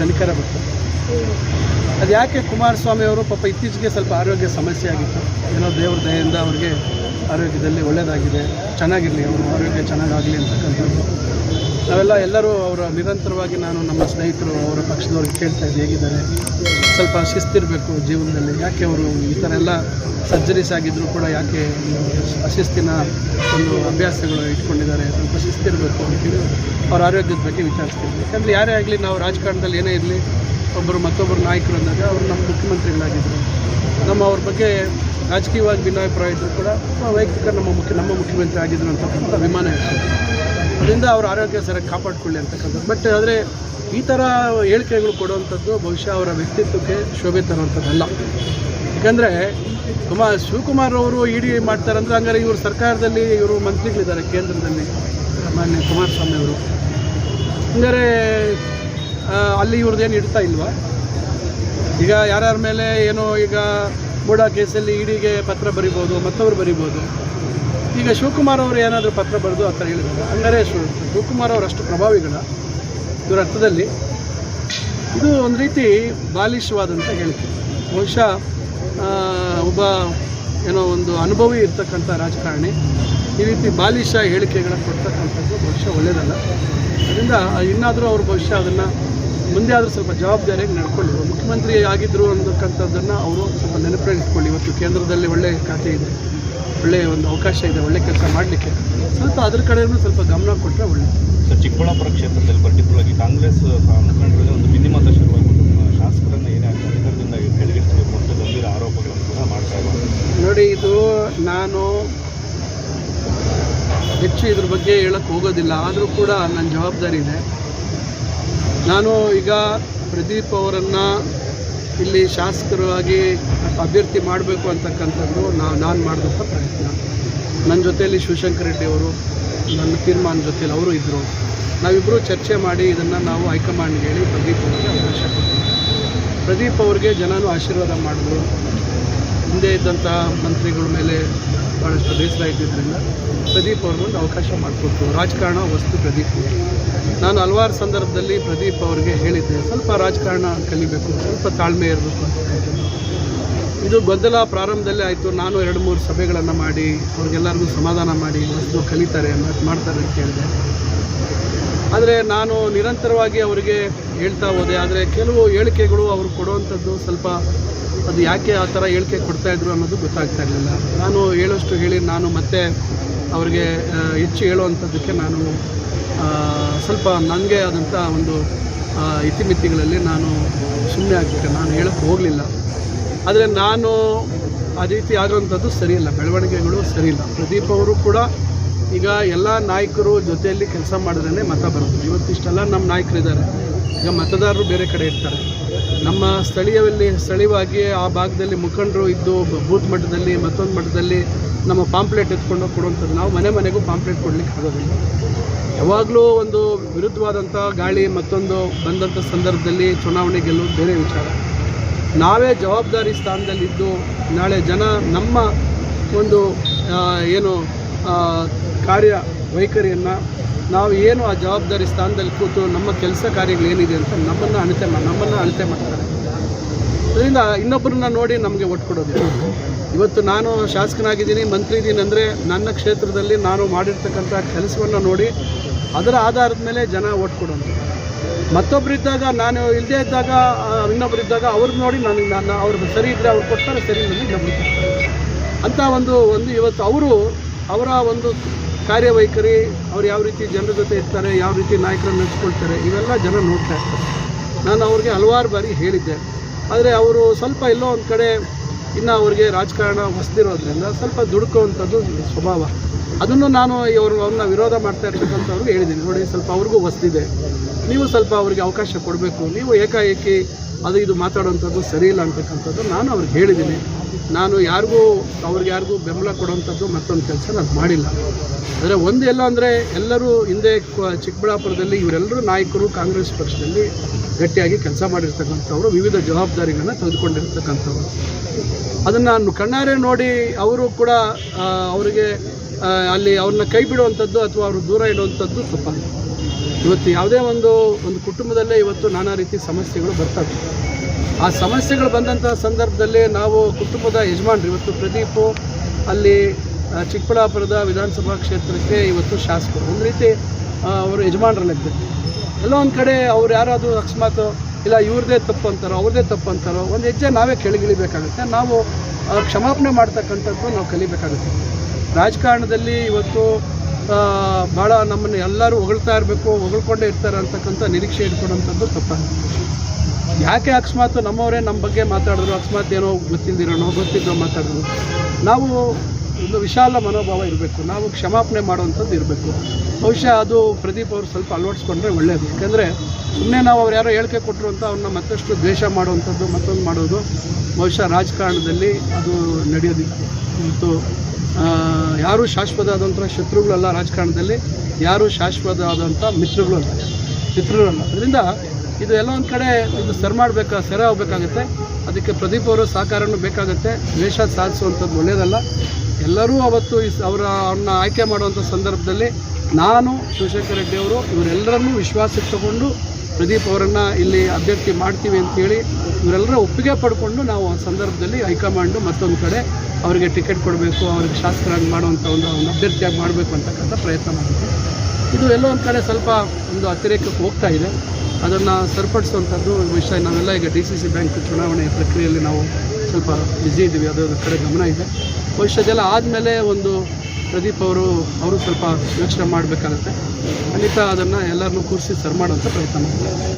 ಕನಿಕರ ಬರ್ತದೆ ಅದು ಯಾಕೆ ಕುಮಾರಸ್ವಾಮಿ ಅವರು ಪಾಪ ಇತ್ತೀಚೆಗೆ ಸ್ವಲ್ಪ ಆರೋಗ್ಯ ಸಮಸ್ಯೆ ಆಗಿತ್ತು. ಏನೋ ದೇವ್ರ ದಯೆಯಿಂದ ಅವ್ರಿಗೆ ಆರೋಗ್ಯದಲ್ಲಿ ಒಳ್ಳೆಯದಾಗಿದೆ ಚೆನ್ನಾಗಿರಲಿ, ಅವರು ಆರೋಗ್ಯ ಚೆನ್ನಾಗಾಗಲಿ ಅಂತಕ್ಕಂಥದ್ದು. ನಾವೆಲ್ಲ ಎಲ್ಲರೂ ಅವರ ನಿರಂತರವಾಗಿ ನಾನು ನಮ್ಮ ಸ್ನೇಹಿತರು ಅವರ ಪಕ್ಷದವ್ರಿಗೆ ಕೇಳ್ತಾ ಇದ್ದೆ, ಹೇಗಿದ್ದಾರೆ? ಸ್ವಲ್ಪ ಶಿಸ್ತಿರಬೇಕು ಜೀವನದಲ್ಲಿ. ಯಾಕೆ ಅವರು ಈ ಥರ ಎಲ್ಲ ಸರ್ಜರೀಸ್ ಆಗಿದ್ದರೂ ಕೂಡ ಯಾಕೆ ಅಶಿಸ್ತಿನ ಒಂದು ಅಭ್ಯಾಸಗಳು ಇಟ್ಕೊಂಡಿದ್ದಾರೆ? ಸ್ವಲ್ಪ ಶಿಸ್ತಿರಬೇಕು ಅಂತೇಳಿ ಅವ್ರ ಆರೋಗ್ಯದ ಬಗ್ಗೆ ವಿಚಾರಿಸ್ತೀವಿ ಯಾಕಂದರೆ ಯಾರೇ ಆಗಲಿ ನಾವು ರಾಜಕಾರಣದಲ್ಲಿ ಏನೇ ಇರಲಿ, ಒಬ್ಬರು ಮತ್ತೊಬ್ಬರು ನಾಯಕರು ಅಂದಾಗ ಅವರು ನಮ್ಮ ಮುಖ್ಯಮಂತ್ರಿಗಳಾಗಿದ್ದರು ನಮ್ಮ ಅವ್ರ ಬಗ್ಗೆ ರಾಜಕೀಯವಾಗಿ ಭಿನ್ನಾಭಿಪ್ರಾಯ ಇದ್ದರೂ ಕೂಡ ವೈಯಕ್ತಿಕ, ನಮ್ಮ ಮುಖ್ಯ, ನಮ್ಮ ಮುಖ್ಯಮಂತ್ರಿ ಆಗಿದ್ರು ಅಂತಕ್ಕಂಥ ಅಭಿಮಾನ ಇರ್ತದೆ. ಅದರಿಂದ ಅವ್ರ ಆರೋಗ್ಯ ಸರಿಯಾಗಿ ಕಾಪಾಡಿಕೊಳ್ಳಿ ಅಂತಕ್ಕಂಥದ್ದು. ಬಟ್ ಆದರೆ ಈ ಥರ ಹೇಳಿಕೆಗಳು ಕೊಡುವಂಥದ್ದು ಬಹುಶಃ ಅವರ ವ್ಯಕ್ತಿತ್ವಕ್ಕೆ ಶೋಭೆ ತರುವಂಥದ್ದಲ್ಲ. ಯಾಕಂದರೆ ಕುಮಾರ್ ಶಿವಕುಮಾರ್ ಅವರು ಇಡಿ ಮಾಡ್ತಾರಂದ್ರೆ ಹಂಗಾರೆ ಇವರು ಸರ್ಕಾರದಲ್ಲಿ ಇವರು ಮಂತ್ರಿಗಳಿದ್ದಾರೆ, ಕೇಂದ್ರದಲ್ಲಿ ಮಾನ್ಯ ಕುಮಾರಸ್ವಾಮಿ ಅವರು. ಹಂಗಾರೆ ಅಲ್ಲಿ ಇವ್ರದ್ದು ಏನು ಇಡ್ತಾ ಇಲ್ವಾ? ಈಗ ಯಾರ್ಯಾರ ಮೇಲೆ ಏನೋ ಈಗ ಮೂಡ ಕೇಸಲ್ಲಿ ಇಡಿಗೆ ಪತ್ರ ಬರಿಬೋದು, ಮತ್ತವ್ರು ಬರಿಬೋದು. ಈಗ ಶಿವಕುಮಾರ್ ಅವರು ಏನಾದರೂ ಪತ್ರ ಬರೆದು ಆ ಥರ ಹೇಳಿದ್ದಾರೆ. ಹಂಗಾರೆ ಶಿವ ಶಿವಕುಮಾರ್ ಅವರು ಅಷ್ಟು ಪ್ರಭಾವಿಗಳ? ಇವರ ಅರ್ಥದಲ್ಲಿ ಇದು ಒಂದು ರೀತಿ ಬಾಲಿಶವಾದಂಥ ಹೇಳಿಕೆ. ಬಹುಶಃ ಒಬ್ಬ ಏನೋ ಒಂದು ಅನುಭವಿ ಇರ್ತಕ್ಕಂಥ ರಾಜಕಾರಣಿ ಈ ರೀತಿ ಬಾಲಿಶ ಹೇಳಿಕೆಗಳನ್ನು ಕೊಡ್ತಕ್ಕಂಥದ್ದು ಬಹುಶಃ ಒಳ್ಳೆಯದಲ್ಲ ಅದರಿಂದ ಇನ್ನಾದರೂ ಅವರು ಬಹುಶಃ ಅದನ್ನು ಮುಂದೆ ಆದರೂ ಸ್ವಲ್ಪ ಜವಾಬ್ದಾರಿಯಾಗಿ ನಡ್ಕೊಳ್ಳಿ ಮುಖ್ಯಮಂತ್ರಿ ಆಗಿದ್ದರು ಅನ್ನತಕ್ಕಂಥದ್ದನ್ನು ಅವರು ಸ್ವಲ್ಪ ನೆನಪಿಟ್ಕೊಳ್ಳಿ ಇವತ್ತು ಕೇಂದ್ರದಲ್ಲಿ ಒಳ್ಳೆಯ ಖಾತೆ ಇದೆ. ಒಳ್ಳೆಯ ಒಂದು ಅವಕಾಶ ಇದೆ ಒಳ್ಳೆ ಕೆಲಸ ಮಾಡಲಿಕ್ಕೆ. ಸ್ವಲ್ಪ ಅದ್ರ ಕಡೆಯೂ ಸ್ವಲ್ಪ ಗಮನ ಕೊಟ್ಟರೆ ಒಳ್ಳೆ ಸರ್ ಚಿಕ್ಕಬಳ್ಳಾಪುರ ಕ್ಷೇತ್ರದಲ್ಲಿ ಪರ್ಟಿಕ್ಯುಲರ್ ಆಗಿ ಕಾಂಗ್ರೆಸ್ ಮುಖಂಡರಲ್ಲಿ ಒಂದು ಭಿನ್ನಮತ ಶುರುವಾಗಿದೆ ಶಾಸಕರನ್ನ ಏನೇ ಇದರಿಂದ ಅಧಿಕಾರದಿಂದ ಕೆಳಗಿಳಿಸಬೇಕು ಅಂತ ಗಂಭೀರ ಆರೋಪಗಳನ್ನು ಕೂಡ ಮಾಡ್ತಾ ಇದ್ದಾರೆ. ನೋಡಿ ಇದು ನಾನು ಹೆಚ್ಚು ಇದ್ರ ಬಗ್ಗೆ ಹೇಳಕ್ಕೆ ಹೋಗೋದಿಲ್ಲ ಆದರೂ ಕೂಡ ನನ್ನ ಜವಾಬ್ದಾರಿ ಇದೆ. ನಾನು ಈಗ ಪ್ರದೀಪ್ ಅವರನ್ನು ಇಲ್ಲಿ ಶಾಸಕರಾಗಿ ಅಭ್ಯರ್ಥಿ ಮಾಡಬೇಕು ಅಂತಕ್ಕಂಥದ್ದು ನಾವು ನಾನು ಮಾಡಿದಂಥ ಪ್ರಯತ್ನ. ನನ್ನ ಜೊತೆಯಲ್ಲಿ ಶಿವಶಂಕರ್ ರೆಡ್ಡಿ ಅವರು, ನನ್ನ ತೀರ್ಮಾನ ಜೊತೆಯಲ್ಲಿ ಅವರು ಇದ್ದರು ನಾವಿಬ್ಬರು ಚರ್ಚೆ ಮಾಡಿ ಇದನ್ನು ನಾವು ಹೈಕಮಾಂಡ್ಗೆ ಹೇಳಿ ಪ್ರದೀಪ್ ಅವರಿಗೆ ಅವಕಾಶ ಕೊಡ್ತೀವಿ ಪ್ರದೀಪ್ ಅವ್ರಿಗೆ ಜನನೂ ಆಶೀರ್ವಾದ ಮಾಡಿದ್ರು. ಹಿಂದೆ ಇದ್ದಂಥ ಮಂತ್ರಿಗಳ ಮೇಲೆ ಭಾಳಷ್ಟು ಬೇಸರ ಇದ್ದಿದ್ದರಿಂದ ಪ್ರದೀಪ್ ಅವ್ರಿಗೊಂದು ಅವಕಾಶ ಮಾಡಿಕೊಟ್ರು. ರಾಜಕಾರಣ ವಸ್ತು ಪ್ರದೀಪ್ ನಾನು ಹಲವಾರು ಸಂದರ್ಭದಲ್ಲಿ ಪ್ರದೀಪ್ ಅವ್ರಿಗೆ ಹೇಳಿದ್ದೆ, ಸ್ವಲ್ಪ ರಾಜಕಾರಣ ಕಲಿಬೇಕು, ಸ್ವಲ್ಪ ತಾಳ್ಮೆ ಇರಬೇಕು ಅಂತ ಇದು ಗೊಂದಲ ಪ್ರಾರಂಭದಲ್ಲೇ ಆಯಿತು, ನಾನು ಎರಡು ಮೂರು ಸಭೆಗಳನ್ನು ಮಾಡಿ, ಅವ್ರಿಗೆಲ್ಲರಿಗೂ ಸಮಾಧಾನ ಮಾಡಿ ವಸ್ತು ಕಲಿತಾರೆ ಮಾಡ್ತಾರೆ ಅಂತ ಹೇಳಿದೆ. ಆದರೆ ನಾನು ನಿರಂತರವಾಗಿ ಅವರಿಗೆ ಹೇಳ್ತಾ ಹೋದೆ, ಆದರೆ ಕೆಲವು ಹೇಳಿಕೆಗಳು ಅವರು ಕೊಡುವಂಥದ್ದು ಸ್ವಲ್ಪ ಅದು ಯಾಕೆ ಆ ಥರ ಹೇಳಿಕೆ ಕೊಡ್ತಾಯಿದ್ರು ಅನ್ನೋದು ಗೊತ್ತಾಗ್ತಾ ಇರಲಿಲ್ಲ. ನಾನು ಹೇಳೋಷ್ಟು ಹೇಳಿ, ನಾನು ಮತ್ತೆ ಅವರಿಗೆ ಹೆಚ್ಚು ಹೇಳುವಂಥದ್ದಕ್ಕೆ ನಾನು ಸ್ವಲ್ಪ ನನಗೆ ಆದಂಥ ಒಂದು ಇತಿಮಿತಿಗಳಲ್ಲಿ ನಾನು ಸುಮ್ಮನೆ ಆಗಬೇಕು. ನಾನು ಹೇಳಕ್ಕೆ ಹೋಗಲಿಲ್ಲ. ಆದರೆ ನಾನು ಆ ರೀತಿ ಆಗೋವಂಥದ್ದು ಸರಿಯಿಲ್ಲ. ಬೆಳವಣಿಗೆಗಳು ಸರಿಯಿಲ್ಲ. ಪ್ರದೀಪ್ ಅವರು ಕೂಡ ಈಗ ಎಲ್ಲ ನಾಯಕರು ಜೊತೆಯಲ್ಲಿ ಕೆಲಸ ಮಾಡಿದ್ರೇ ಮತ ಬರುತ್ತೆ. ಇವತ್ತಿಷ್ಟೆಲ್ಲ ನಮ್ಮ ನಾಯಕರಿದ್ದಾರೆ. ಈಗ ಮತದಾರರು ಬೇರೆ ಕಡೆ ಇರ್ತಾರೆ. ನಮ್ಮ ಸ್ಥಳೀಯದಲ್ಲಿ ಸ್ಥಳೀಯವಾಗಿ ಆ ಭಾಗದಲ್ಲಿ ಮುಖಂಡರು ಇದ್ದು ಬೂತ್ ಮಟ್ಟದಲ್ಲಿ ಮತ್ತೊಂದು ಮಟ್ಟದಲ್ಲಿ ನಮ್ಮ ಪಾಂಪ್ಲೆಟ್ ಎತ್ಕೊಂಡು ಕೊಡುವಂಥದ್ದು. ನಾವು ಮನೆ ಮನೆಗೂ ಪಾಂಪ್ಲೆಟ್ ಕೊಡಲಿಕ್ಕೆ ಆಗೋದಿಲ್ಲ. ಯಾವಾಗಲೂ ಒಂದು ವಿರುದ್ಧವಾದಂಥ ಗಾಳಿ ಮತ್ತೊಂದು ಬಂದಂಥ ಸಂದರ್ಭದಲ್ಲಿ ಚುನಾವಣೆ ಗೆಲ್ಲುವುದು ಬೇರೆ ವಿಚಾರ. ನಾವೇ ಜವಾಬ್ದಾರಿ ಸ್ಥಾನದಲ್ಲಿದ್ದು ನಾಳೆ ಜನ ನಮ್ಮ ಒಂದು ಏನು ಕಾರ್ಯ ವೈಖರಿಯನ್ನು ನಾವು ಏನು ಆ ಜವಾಬ್ದಾರಿ ಸ್ಥಾನದಲ್ಲಿ ಕೂತು ನಮ್ಮ ಕೆಲಸ ಕಾರ್ಯಗಳು ಏನಿದೆ ಅಂತ ನಮ್ಮನ್ನು ಅಳತೆ ಮಾಡಿ ನಮ್ಮನ್ನು ಅಳತೆ ಮಾಡ್ತಾರೆ. ಅದರಿಂದ ಇನ್ನೊಬ್ಬರನ್ನ ನೋಡಿ ನಮಗೆ ಒಟ್ಟು ಕೊಡೋದಿಲ್ಲ ಇವತ್ತು ನಾನು ಶಾಸಕನಾಗಿದ್ದೀನಿ, ಮಂತ್ರಿ ಇದ್ದೀನಿ ಅಂದರೆ ನನ್ನ ಕ್ಷೇತ್ರದಲ್ಲಿ ನಾನು ಮಾಡಿರ್ತಕ್ಕಂಥ ಕೆಲಸವನ್ನು ನೋಡಿ ಅದರ ಆಧಾರದ ಮೇಲೆ ಜನ ಓಟ್ ಕೊಡೋದು. ಮತ್ತೊಬ್ಬರಿದ್ದಾಗ ನಾನು ಇಲ್ಲದೇ ಇದ್ದಾಗ ಇನ್ನೊಬ್ಬರಿದ್ದಾಗ ಅವ್ರು ನೋಡಿ ನನಗೆ ನಾನು ಅವ್ರಿಗೆ ಸರಿ ಇದ್ದರೆ ಅವ್ರು ಕೊಡ್ತಾರೆ, ಸರಿ ಇನ್ನೊಬ್ರು ಕೊಡ್ತಾರೆ. ಅಂತ ಒಂದು ಒಂದು ಇವತ್ತು ಅವರು ಅವರ ಒಂದು ಕಾರ್ಯವೈಖರಿ, ಅವ್ರು ಯಾವ ರೀತಿ ಜನರ ಜೊತೆ ಇರ್ತಾರೆ, ಯಾವ ರೀತಿ ನಾಯಕರನ್ನು ನಡೆಸ್ಕೊಳ್ತಾರೆ, ಇವೆಲ್ಲ ಜನ ನೋಡ್ತಾ ಇರ್ತಾರೆ. ನಾನು ಅವ್ರಿಗೆ ಹಲವಾರು ಬಾರಿ ಹೇಳಿದ್ದೆ. ಆದರೆ ಅವರು ಸ್ವಲ್ಪ ಎಲ್ಲೋ ಒಂದು ಕಡೆ ಇನ್ನು ಅವ್ರಿಗೆ ರಾಜಕಾರಣ ಹೊಸ್ದಿರೋದ್ರಿಂದ ಸ್ವಲ್ಪ ದುಡುಕುವಂಥದ್ದು ಸ್ವಭಾವ. ಅದನ್ನು ನಾನು ಇವರು ಅವ್ರನ್ನ ವಿರೋಧ ಮಾಡ್ತಾ ಇರ್ತಕ್ಕಂಥವ್ರಿಗೆ ಹೇಳಿದ್ದೀನಿ. ನೋಡಿ, ಸ್ವಲ್ಪ ಅವ್ರಿಗೂ ಹೊಸ್ದಿದೆ ನೀವು ಸ್ವಲ್ಪ ಅವ್ರಿಗೆ ಅವಕಾಶ ಕೊಡಬೇಕು. ನೀವು ಏಕಾಏಕಿ ಅದು ಇದು ಮಾತಾಡುವಂಥದ್ದು ಸರಿ ಇಲ್ಲ ಅಂತಕ್ಕಂಥದ್ದು ನಾನು ಅವ್ರಿಗೆ ಹೇಳಿದ್ದೀನಿ. ನಾನು ಯಾರಿಗೂ, ಅವ್ರಿಗೆ ಯಾರಿಗೂ ಬೆಂಬಲ ಕೊಡುವಂಥದ್ದು ಮತ್ತೊಂದು ಕೆಲಸ ನಾನು ಮಾಡಿಲ್ಲ. ಆದರೆ ಒಂದು ಎಲ್ಲ ಅಂದರೆ ಎಲ್ಲರೂ ಹಿಂದೆ ಚಿಕ್ಕಬಳ್ಳಾಪುರದಲ್ಲಿ ಇವರೆಲ್ಲರೂ ನಾಯಕರು ಕಾಂಗ್ರೆಸ್ ಪಕ್ಷದಲ್ಲಿ ಗಟ್ಟಿಯಾಗಿ ಕೆಲಸ ಮಾಡಿರ್ತಕ್ಕಂಥವ್ರು, ವಿವಿಧ ಜವಾಬ್ದಾರಿಗಳನ್ನ ತೆಗೆದುಕೊಂಡಿರ್ತಕ್ಕಂಥವ್ರು. ಅದನ್ನು ಕಣ್ಣಾರೆ ನೋಡಿ ಅವರು ಕೂಡ ಅವರಿಗೆ ಅಲ್ಲಿ ಅವ್ರನ್ನ ಕೈ ಬಿಡುವಂಥದ್ದು ಅಥವಾ ಅವರು ದೂರ ಇಡುವಂಥದ್ದು ತಪ್ಪಾಗಿದೆ ಇವತ್ತು ಯಾವುದೇ ಒಂದು ಒಂದು ಕುಟುಂಬದಲ್ಲೇ ಇವತ್ತು ನಾನಾ ರೀತಿ ಸಮಸ್ಯೆಗಳು ಬರ್ತವೆ ಆ ಸಮಸ್ಯೆಗಳು ಬಂದಂಥ ಸಂದರ್ಭದಲ್ಲಿ ನಾವು ಕುಟುಂಬದ ಯಜಮಾನ್ರು, ಇವತ್ತು ಪ್ರದೀಪು ಅಲ್ಲಿ ಚಿಕ್ಕಬಳ್ಳಾಪುರದ ವಿಧಾನಸಭಾ ಕ್ಷೇತ್ರಕ್ಕೆ ಇವತ್ತು ಶಾಸಕರು. ಒಂದು ರೀತಿ ಅವರು ಯಜಮಾನರ ಲೆಕ್ಕದಲ್ಲಿ ಎಲ್ಲೋ ಒಂದು ಕಡೆ ಅವ್ರು ಯಾರಾದರೂ ಅಕಸ್ಮಾತ್ ಇಲ್ಲ ಇವ್ರದ್ದೇ ತಪ್ಪು ಅಂತಾರೋ ಅವ್ರದ್ದೇ ತಪ್ಪು ಅಂತಾರೋ, ಒಂದು ಹೆಜ್ಜೆ ನಾವೇ ಕೆಳಗಿಳಿಬೇಕಾಗುತ್ತೆ. ನಾವು ಕ್ಷಮಾಪಣೆ ಮಾಡ್ತಕ್ಕಂಥದ್ದು ನಾವು ಕಲಿಬೇಕಾಗುತ್ತೆ. ರಾಜಕಾರಣದಲ್ಲಿ ಇವತ್ತು ಭಾಳ ನಮ್ಮನ್ನು ಎಲ್ಲರೂ ಹೊಗಳ್ತಾ ಇರಬೇಕು, ಹೊಗಳ್ಕೊಂಡೇ ಇರ್ತಾರೆ ಅಂತಕ್ಕಂಥ ನಿರೀಕ್ಷೆ ಇಟ್ಕೊಡೋಂಥದ್ದು ತಪ್ಪಾಗುತ್ತೆ. ಯಾಕೆ ಅಕಸ್ಮಾತ್ ನಮ್ಮವರೇ ನಮ್ಮ ಬಗ್ಗೆ ಮಾತಾಡಿದ್ರು, ಅಕಸ್ಮಾತ್ ಏನೋ ಗೊತ್ತಿಲ್ದಿರೋನೋ ಗೊತ್ತಿದ್ದೋ ಮಾತಾಡಿದ್ರು. ನಾವು ಒಂದು ವಿಶಾಲ ಮನೋಭಾವ ಇರಬೇಕು. ನಾವು ಕ್ಷಮಾಪಣೆ ಮಾಡುವಂಥದ್ದು ಇರಬೇಕು. ಬಹುಶಃ ಅದು ಪ್ರದೀಪ್ ಅವರು ಸ್ವಲ್ಪ ಅಳವಡಿಸ್ಕೊಂಡ್ರೆ ಒಳ್ಳೆಯದು ಯಾಕೆಂದರೆ ಸುಮ್ಮನೆ ನಾವು ಅವ್ರು ಯಾರೋ ಹೇಳಿಕೆ ಕೊಟ್ಟರು ಅಂತ ಅವ್ರನ್ನ ಮತ್ತಷ್ಟು ದ್ವೇಷ ಮಾಡುವಂಥದ್ದು, ಮತ್ತೊಂದು ಮಾಡೋದು ಬಹುಶಃ ರಾಜಕಾರಣದಲ್ಲಿ ಅದು ನಡೆಯೋದಿಲ್ಲ ಮತ್ತು ಯಾರು ಯಾರೂ ಶಾಶ್ವತ ಆದಂಥ ಶತ್ರುಗಳಲ್ಲ ರಾಜಕಾರಣದಲ್ಲಿ, ಯಾರೂ ಶಾಶ್ವತ ಆದಂಥ ಮಿತ್ರಗಳು ಅಲ್ಲ. ಮಿತ್ರರಲ್ಲ. ಅದರಿಂದ ಇದು ಎಲ್ಲ ಒಂದು ಕಡೆ ಇದು ಸರ್ ಮಾಡಬೇಕಾ, ಸೆರೆ ಹೋಗ್ಬೇಕಾಗತ್ತೆ ಅದಕ್ಕೆ ಪ್ರದೀಪ್ ಅವರು ಸಹಕಾರನೂ ಬೇಕಾಗುತ್ತೆ. ದ್ವೇಷ ಸಾಧಿಸುವಂಥದ್ದು ಒಳ್ಳೆಯದಲ್ಲ ಎಲ್ಲರೂ ಅವತ್ತು ಅವ್ರನ್ನ ಆಯ್ಕೆ ಮಾಡುವಂಥ ಸಂದರ್ಭದಲ್ಲಿ ನಾನು ಶಿವಶಂಕರ ರೆಡ್ಡಿ ಅವರು ಇವರೆಲ್ಲರನ್ನೂ ವಿಶ್ವಾಸಕ್ಕೆ ತಗೊಂಡು ಪ್ರದೀಪ್ ಅವರನ್ನು ಇಲ್ಲಿ ಅಭ್ಯರ್ಥಿ ಮಾಡ್ತೀವಿ ಅಂತೇಳಿ ಇವರೆಲ್ಲರ ಒಪ್ಪಿಗೆ ಪಡ್ಕೊಂಡು ನಾವು ಆ ಸಂದರ್ಭದಲ್ಲಿ ಹೈಕಮಾಂಡು ಮತ್ತೊಂದು ಕಡೆ ಅವರಿಗೆ ಟಿಕೆಟ್ ಕೊಡಬೇಕು, ಅವ್ರಿಗೆ ಶಾಸಕರಾಗಿ ಮಾಡುವಂಥ ಒಂದು ಒಂದು ಅಭ್ಯರ್ಥಿಯಾಗಿ ಮಾಡಬೇಕು ಅಂತಕ್ಕಂಥ ಪ್ರಯತ್ನ ಮಾಡಿದ್ವಿ ಇದು ಎಲ್ಲೋ ಒಂದು ಕಡೆ ಸ್ವಲ್ಪ ಒಂದು ಅತಿರೇಕಕ್ಕೆ ಹೋಗ್ತಾ ಇದೆ. ಅದನ್ನು ಸರಿಪಡಿಸುವಂಥದ್ದು ವಿಷಯ. ನಾವೆಲ್ಲ ಈಗ ಡಿ ಸಿ ಸಿ ಬ್ಯಾಂಕ್ ಚುನಾವಣೆ ಪ್ರಕ್ರಿಯೆಯಲ್ಲಿ ನಾವು ಸ್ವಲ್ಪ ಬ್ಯುಸಿ ಇದ್ದೀವಿ ಅದರ ಕಡೆ ಗಮನ ಇದೆ. ಭವಿಷ್ಯದೆಲ್ಲ ಆದಮೇಲೆ ಒಂದು ಪ್ರದೀಪ್ ಅವರು ಅವರು ಸ್ವಲ್ಪ ಯೋಚನೆ ಮಾಡಬೇಕಾಗುತ್ತೆ. ಖಂಡಿತ ಅದನ್ನು ಎಲ್ಲರನ್ನೂ ಕೂರಿಸಿ ಸರಿ ಮಾಡುವಂಥ ಪ್ರಯತ್ನ ಮಾಡ್ತಾರೆ